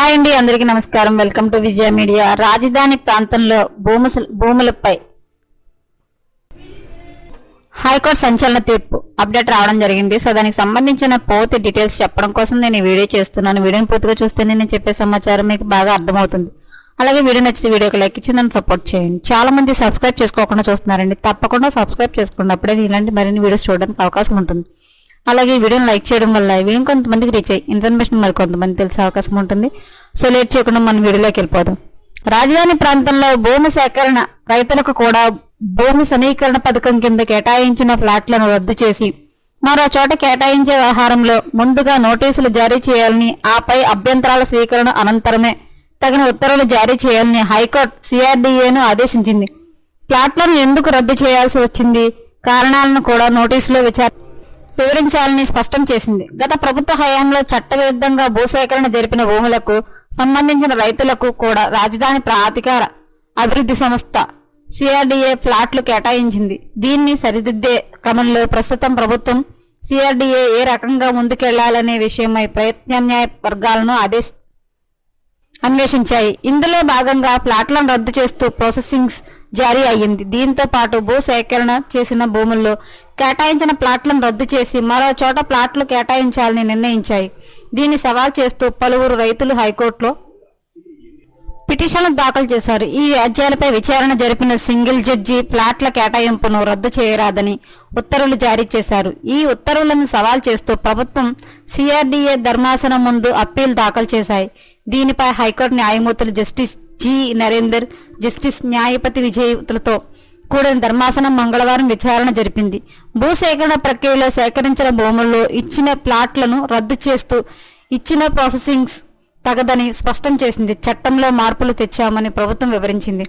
Hi అండి అందరికీ నమస్కారం. Welcome to Vijaya Media. రాజధాని ప్రాంతంలో భూము భూములపై హైకోర్టు సంచలన తీర్పు అప్డేట్ రావడం జరిగింది. సో దానికి సంబంధించిన పూర్తి డీటెయిల్స్ చెప్పడం కోసం నేను ఈ వీడియో చేస్తున్నాను. వీడియోని పూర్తిగా చూస్తే నేను చెప్పే సమాచారం మీకు బాగా అర్థమవుతుంది. అలాగే వీడియో నచ్చితే వీడియోకి లైక్ ఇచ్చి నన్ను సపోర్ట్ చేయండి. చాలా మంది సబ్స్క్రైబ్ చేసుకోకుండా చూస్తున్నారండి. తప్పకుండా సబ్స్క్రైబ్ చేసుకోండి అప్పుడే ఇలాంటి మరిన్ని వీడియోస్ చూడడానికి అవకాశం ఉంటుంది. అలాగే ఈ వీడియోని లైక్ చేయడం వల్ల ఈ వీడియో కొంతమందికి రీచ్ అయ్యి ఇన్ఫర్మేషన్ మరి కొంతమంది తెలిసే అవకాశం ఉంటుంది. సో లేట్ చేయకుండా మనం వీడియోలోకి వెళ్ళిపోదాం. రాజధాని ప్రాంతంలో భూమి సేకరణ రైతులకు కూడా భూమి సమీకరణ పథకం కింద కేటాయించిన ఫ్లాట్లను రద్దు చేసి మరో చోట కేటాయించే వ్యవహారంలో ముందుగా నోటీసులు జారీ చేయాలని ఆపై అభ్యంతరాల స్వీకరణ అనంతరమే తగిన ఉత్తర్వులు జారీ చేయాలని హైకోర్టు సిఆర్డీఏను ఆదేశించింది. ప్లాట్లను ఎందుకు రద్దు చేయాల్సి వచ్చింది? కారణాలను కూడా నోటీసులో విచారణ వివరించాలని స్పష్టం చేసింది. గత ప్రభుత్వ హయాంలో చట్టవిరుద్ధంగా భూసేకరణ జరిపిన భూములకు సంబంధించిన రైతులకు కూడా రాజధాని ప్రాధికార అభివృద్ధి సంస్థ సిఆర్డీఏ ఫ్లాట్లు కేటాయించింది. దీన్ని సరిదిద్దే క్రమంలో ప్రస్తుతం ప్రభుత్వం సిఆర్డీఏ ఏ రకంగా ముందుకెళ్ళాలనే విషయమై ప్రయత్నాన్యాయ వర్గాలను ఆదేశ అన్వేషించాయి. ఇందులో భాగంగా ఫ్లాట్లను రద్దు చేస్తూ ప్రాసెసింగ్స్ జారీ అయ్యింది. దీంతో పాటు భూ సేకరణ చేసిన భూముల్లో కేటాయించిన ప్లాట్లను రద్దు చేసి మరో చోట ప్లాట్లు కేటాయించాలని నిర్ణయించాయి. దీన్ని సవాల్ చేస్తూ పలువురు రైతులు హైకోర్టులో పిటిషన్లు దాఖలు చేశారు. ఈ వ్యాజ్యాలపై విచారణ జరిపిన సింగిల్ జడ్జి ప్లాట్ల కేటాయింపును రద్దు చేయరాదని ఉత్తర్వులు జారీ చేశారు. ఈ ఉత్తర్వులను సవాల్ చేస్తూ ప్రభుత్వం సిఆర్డీఏ ధర్మాసనం ముందు అప్పీల్ దాఖలు చేశాయి. దీనిపై హైకోర్టు న్యాయమూర్తులు justice G Narender justice Nyayapathi విజయలతో కూడిన ధర్మాసనం మంగళవారం విచారణ జరిపింది. భూసేకరణ ప్రక్రియలో సేకరించిన భూముల్లో ఇచ్చిన ప్లాట్లను రద్దు చేస్తూ ఇచ్చిన ప్రాసెసింగ్స్ తగదని స్పష్టం చేసింది. చట్టంలో మార్పులు తెచ్చామని ప్రభుత్వం వివరించింది.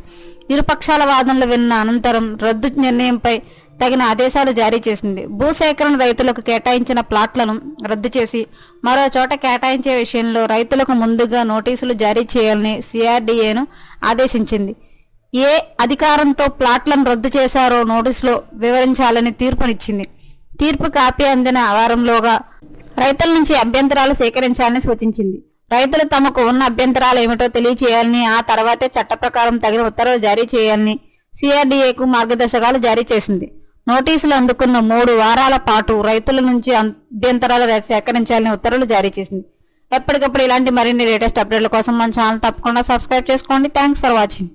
ఇరుపక్షాల వాదనలు విన్న అనంతరం రద్దు నిర్ణయంపై తగిన ఆదేశాలు జారీ చేసింది. భూసేకరణ రైతులకు కేటాయించిన ప్లాట్లను రద్దు చేసి మరో చోట కేటాయించే విషయంలో రైతులకు ముందుగా నోటీసులు జారీ చేయాలని సిఆర్డీఏను ఆదేశించింది. ఏ అధికారంతో ప్లాట్లను రద్దు చేశారో నోటీసులో వివరించాలని తీర్పునిచ్చింది. తీర్పు కాపీ అందిన వారంలోగా రైతుల నుంచి అభ్యంతరాలు సేకరించాలని సూచించింది. రైతులు తమకు ఉన్న అభ్యంతరాలు ఏమిటో తెలియచేయాలని ఆ తర్వాతే చట్ట ప్రకారం తగిన ఉత్తర్వులు జారీ చేయాలని సిఆర్డీఏకు మార్గదర్శకాలు జారీ చేసింది. నోటీసులు అందుకున్న మూడు వారాల పాటు రైతుల నుంచి అభ్యంతరాలు సేకరించాలని ఉత్తర్వులు జారీ చేసింది. ఎప్పటికప్పుడు ఇలాంటి మరిన్ని లేటెస్ట్ అప్డేట్ల కోసం మన ఛానల్ తప్పకుండా సబ్స్క్రైబ్ చేసుకోండి. Thanks for watching.